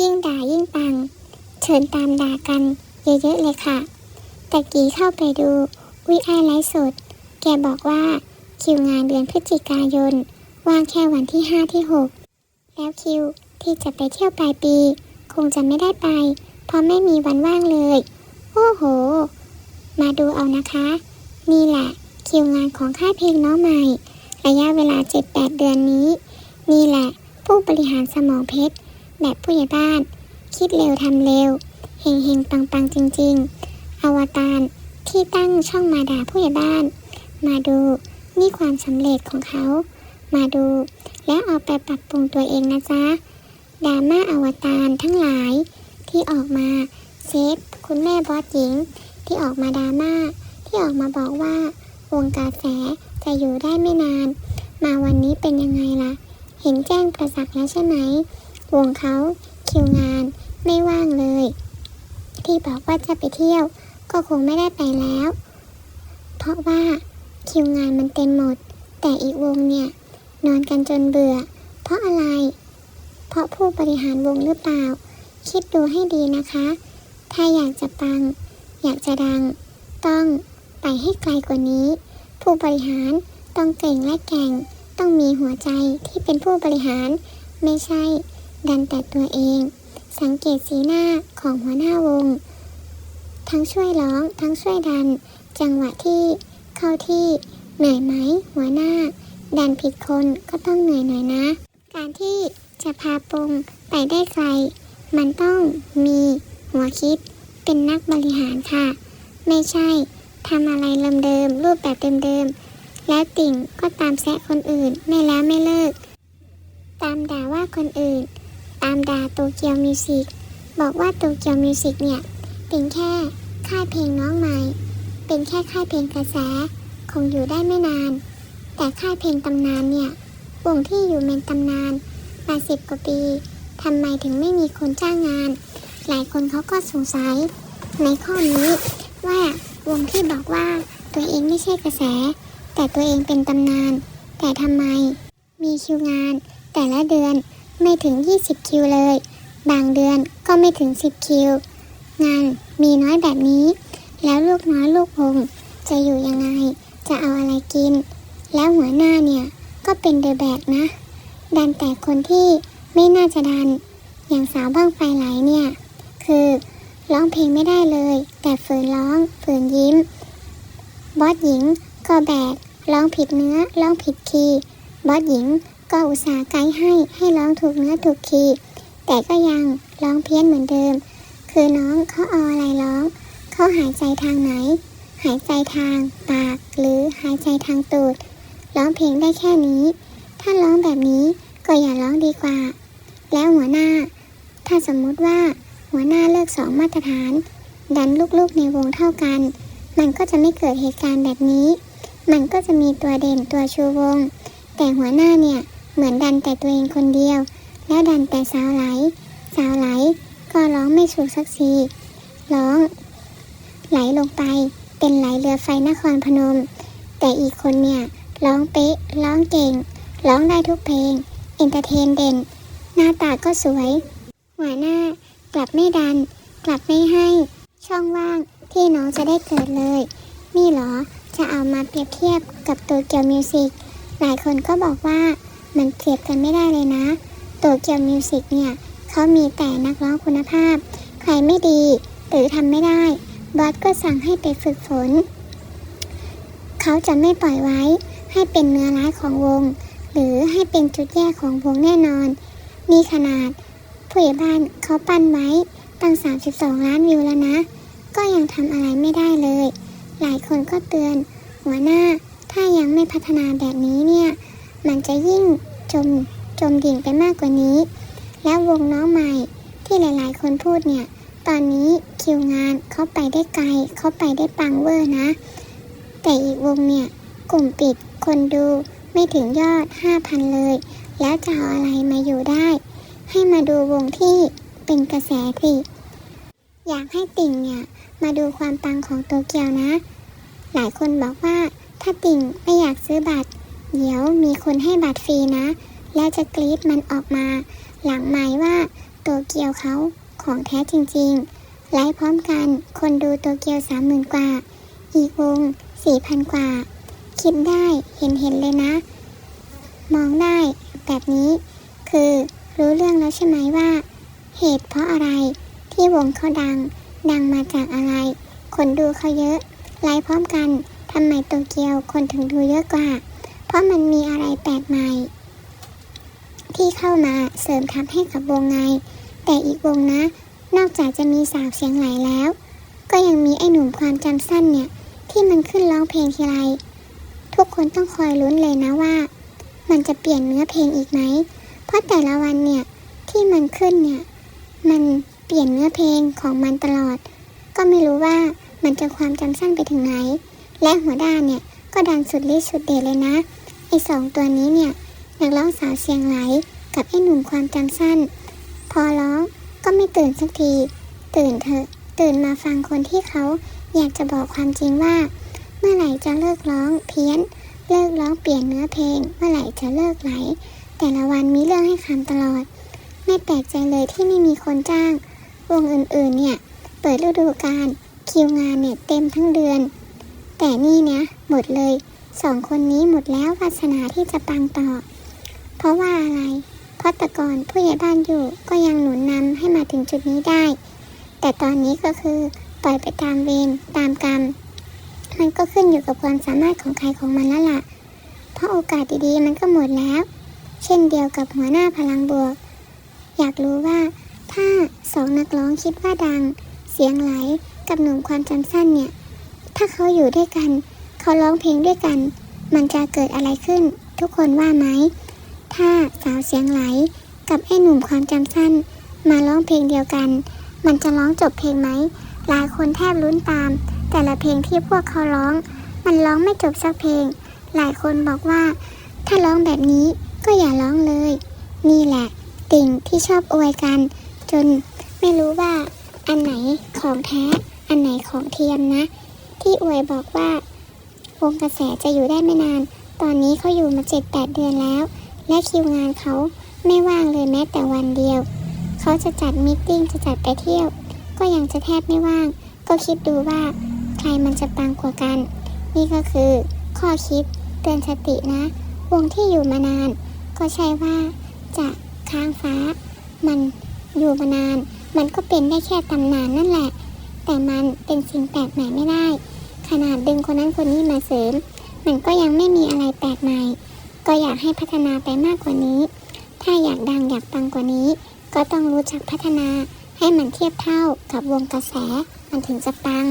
ยิ่งด่ายิ่งปัง เชิญตามด่ากัน เยอะๆเลยค่ะตะกี้เข้าไปดูวิไอไลฟ์สด แกบอกว่าคิวงานเดือนพฤศจิกายน ว่างแค่วันที่ 5 ที่ 6 แล้วคิวที่จะไปเที่ยวปลายปี คงจะไม่ได้ไป เพราะไม่มีวันว่างเลย โอ้โห มาดูเอานะคะ นี่แหละ คิวงานของค่ายเพลงน้องใหม่ ระยะเวลา 7-8 เดือนนี้ นี่แหละ ผู้บริหารสมองเพชร แบบผู้ใหญ่บ้าน คิดเร็วทำเร็ว เฮงเฮงปังปังจริง ๆ อวตารที่ตั้งช่องมาด่าผู้ใหญ่บ้าน มาดูนี่ความสำเร็จของเขา มาดู แล้วเอาไปปรับปรุงตัวเองนะจ๊ะดราม่าอวตารทั้งหลายที่ออกมาเซฟคุณแม่บอสหญิง ที่ออกมาดราม่าที่ออกมาบอกว่าวงกาแฟจะอยู่ได้ไม่นาน มาวันนี้เป็นยังไงล่ะ เห็นแจ้งประสักแล้วใช่ไหม วงเขาคิวงานไม่ว่างเลย ที่บอกว่าจะไปเที่ยว ก็คงไม่ได้ไปแล้ว เพราะว่าคิวงานมันเต็มหมด แต่อีกวงเนี่ย นอนกันจนเบื่อ เพราะอะไร เพราะผู้บริหารวงหรือเปล่า คิดดูให้ดีนะคะ ถ้าอยากจะปัง อยากจะดัง ต้องไปให้ไกลกว่านี้ ผู้บริหารต้องเก่งและแก่ง ต้องมีหัวใจที่เป็นผู้บริหาร ไม่ใช่ ดันแต่ตัวเอง สังเกตสีหน้าของหัวหน้าวง ทั้งช่วยร้องทั้งช่วยดัน จังหวะที่เข้าที่เหนื่อยไหมหัวหน้า ดันผิดคนก็ต้องเหนื่อยหน่อยนะ การที่จะพาปงไปได้ไกล มันต้องมีหัวคิดเป็นนักบริหารค่ะ ไม่ใช่ทำอะไรเดิมๆรูปแบบเดิมๆแล้วติ่งก็ตามแซะคนอื่นไม่แล้วไม่เลิก ตามด่าว่าคนอื่น ตามดาโตเกียวมิวสิกบอกว่าโตเกียวมิวสิกเนี่ย เป็นแค่ค่ายเพลงน้องใหม่ เป็นแค่ค่ายเพลงกระแส คงอยู่ได้ไม่นาน แต่ค่ายเพลงตำนานเนี่ยวงที่อยู่เป็นตำนานมาสิบกว่าปีทำไมถึงไม่มีคนจ้างงาน หลายคนเขาก็สงสัย ในข้อนี้ ว่าวงที่บอกว่าตัวเองไม่ใช่กระแส แต่ตัวเองเป็นตำนาน แต่ทำไมมีคิวงาน แต่ละเดือน ไม่ถึง 20 คิวเลย บางเดือนก็ไม่ถึง 10 คิว งานมีน้อยแบบนี้ แล้วลูกน้อยลูกวงจะอยู่ยังไง จะเอาอะไรกิน แล้วหัวหน้าเนี่ย ก็เป็นเดอะแบกนะ ดันแต่คนที่ไม่น่าจะดัน อย่างสาวบ้างไฟไหลเนี่ย คือร้องเพลงไม่ได้เลย แต่ฝืนร้อง ฝืนยิ้ม บอสหญิงก็แบกร้องผิดเนื้อร้องผิดคีย์บอสหญิง ก็อุตส่าห์ไกด์ให้ให้ร้องถูกเนื้อถูกคีย์แต่ก็ยังร้องเพี้ยนเหมือนเดิม คือน้องเขาเอาอะไรร้อง เขาหายใจทางไหน หายใจทางปาก หรือหายใจทางตูด ร้องเพลงได้แค่นี้ ถ้าร้องแบบนี้ก็อย่าร้องดีกว่า แล้วหัวหน้า ถ้าสมมุติว่าหัวหน้าเลิกสองมาตรฐาน ดันลูกๆในวงเท่ากัน มันก็จะไม่เกิดเหตุการณ์แบบนี้ มันก็จะมีตัวเด่นตัวชูวง แต่หัวหน้าเนี่ย เหมือนดันแต่ตัวเองคนเดียว แล้วดันแต่สาวไหล สาวไหลก็ร้องไม่ถูกสักทีร้อง ไหลลงไปเป็นไหลเรือไฟนครพนม แต่อีกคนเนี่ยร้องเป๊ะร้องเก่ง ร้องได้ทุกเพลง เอนเตอร์เทนเด่น หน้าตาก็สวยหัวหน้ากลับไม่ดัน กลับไม่ให้ ช่องว่างที่น้องจะได้เกิดเลย นี่เหรอจะเอามาเปรียบเทียบกับโตเกียวมิวสิกหลายคนก็บอกว่า มันเปรียบกันไม่ได้เลยนะโตเกียวมิวสิกเนี่ยเขามีแต่นักร้องคุณภาพ ใครไม่ดี หรือทำไม่ได้ บอสก็สั่งให้ไปฝึกฝน เขาจะไม่ปล่อยไว้ให้เป็นเนื้อร้ายของวง หรือให้เป็นจุดแย่ของวงแน่นอนนี่ขนาดผู้ใหญ่บ้านเขาปั้นไว้ตั้ง 32 ล้านวิวแล้วนะ ก็ยังทำอะไรไม่ได้เลย หลายคนก็เตือน หัวหน้าถ้ายังไม่พัฒนาแบบนี้เนี่ย มันจะยิ่งจมจมดิ่งไปมากกว่านี้ แล้ววงน้องใหม่ที่หลาย ๆ คนพูดเนี่ย ตอนนี้คิวงานเขาไปได้ไกลเขาไปได้ปังเวอร์นะ แต่อีกวงเนี่ย กลุ่มปิดคนดูไม่ถึงยอด 5,000 เลย แล้วจะเอาอะไรมาอยู่ได้ ให้มาดูวงที่เป็นกระแสสิอยากให้ติ่งเนี่ย มาดูความปังของโตเกียวนะ หลายคนบอกว่าถ้าติ่งไม่อยากซื้อบัตร เดี๋ยวมีคนให้บัตรฟรีนะ แล้วจะกรีดมันออกมา หลังไม้ว่าโตเกียวเขาของแท้จริงๆ ไลฟ์พร้อมกันคนดูโตเกียวสามหมื่นกว่า อีกวงสี่พันกว่า คิดได้เห็นเห็นเลยนะ มองได้แบบนี้ คือรู้เรื่องแล้วใช่ไหมว่า เหตุเพราะอะไรที่วงเขาดัง ดังมาจากอะไร คนดูเขาเยอะ ไลฟ์พร้อมกันทำไมโตเกียวคนถึงดูเยอะกว่า เพราะมันมีอะไรแปลกใหม่ ที่เข้ามาเสริมทัพให้กับวงไงแต่อีกวงนะ นอกจากจะมีสาวเสียงไหลแล้ว ก็ยังมีไอ้หนุ่มความจำสั้นเนี่ย ที่มันขึ้นร้องเพลงทีไร ทุกคนต้องคอยลุ้นเลยนะว่า มันจะเปลี่ยนเนื้อเพลงอีกไหม เพราะแต่ละวันเนี่ยที่มันขึ้นเนี่ย มันเปลี่ยนเนื้อเพลงของมันตลอด ก็ไม่รู้ว่ามันจะความจำสั้นไปถึงไหน และหัวด้านเนี่ยก็ดังสุดฤทธิ์สุดเดชเลยนะ ไอ้สองตัวนี้เนี่ยนักร้องสาวเสียงไหลกับไอ้หนุ่มความจำสั้น พอร้องก็ไม่ตื่นสักที ตื่นเถอะ ตื่นมาฟังคนที่เขาอยากจะบอกความจริงว่า เมื่อไหร่จะเลิกร้องเพี้ยน เลิกร้องเปลี่ยนเนื้อเพลง เมื่อไหร่จะเลิกไหล แต่ละวันมีเรื่องให้คำตลอด ไม่แปลกใจเลยที่ไม่มีคนจ้าง วงอื่นๆเนี่ยเปิดฤดูกาลคิวงานเนี่ยเต็มทั้งเดือน แต่นี่เนี่ยหมดเลย สองคนนี้หมดแล้ววาสนาที่จะปังต่อ เพราะว่าอะไร เพราะแต่ก่อนผู้ใหญ่บ้านอยู่ก็ยังหนุนนำให้มาถึงจุดนี้ได้ แต่ตอนนี้ก็คือปล่อยไปตามเวรตามกรรม มันก็ขึ้นอยู่กับความสามารถของใครของมันแล้วล่ะ เพราะโอกาสดีๆมันก็หมดแล้ว เช่นเดียวกับหัวหน้าพลังบวก อยากรู้ว่าถ้าสองนักร้องคิดว่าดัง เสียงไหลกับหนุ่มความจำสั้นเนี่ย ถ้าเขาอยู่ด้วยกัน เขาร้องเพลงด้วยกัน มันจะเกิดอะไรขึ้น ทุกคนว่าไหม ถ้าสาวเสียงไหล กับไอ้หนุ่มความจำสั้น มาร้องเพลงเดียวกัน มันจะร้องจบเพลงไหม หลายคนแทบลุ้นตาม แต่ละเพลงที่พวกเขาร้อง มันร้องไม่จบสักเพลง หลายคนบอกว่า ถ้าร้องแบบนี้ก็อย่าร้องเลย นี่แหละ ติ่งที่ชอบอวยกัน จนไม่รู้ว่า อันไหนของแท้ อันไหนของเทียมนะ ที่อวยบอกว่า งกระแสจะอยู่ได้ไม่นาน ตอนนี้เขาอยู่มาเจ็ดแปดเดือนแล้ว และคิวงานเขาไม่ว่างเลยแม้แต่วันเดียว เขาจะจัดมตติ팅จะจัดไปเที่ยว ก็ยังจะแทบไม่ว่าง ก็คิดดูว่า ใครมันจะปังกว่ากัน นี่ก็คือ ข้อคิดเตือนสตินะ วงที่อยู่มานาน ก็ใช่ว่า จะค้างฟ้า มันอยู่มานาน มันก็เป็นได้แค่ตำนานนั่นแหละ แต่มันเป็นสิ่งแปลกใหม่ไม่ได้ ขนาดดึงคนนั้นคนนี้มาเสริม มันก็ยังไม่มีอะไรแปลกใหม่ ก็อยากให้พัฒนาไปมากกว่านี้ ถ้าอยากดังอยากปังกว่านี้ ก็ต้องรู้จักพัฒนาให้มันเทียบเท่ากับวงกระแส มันถึงจะปัง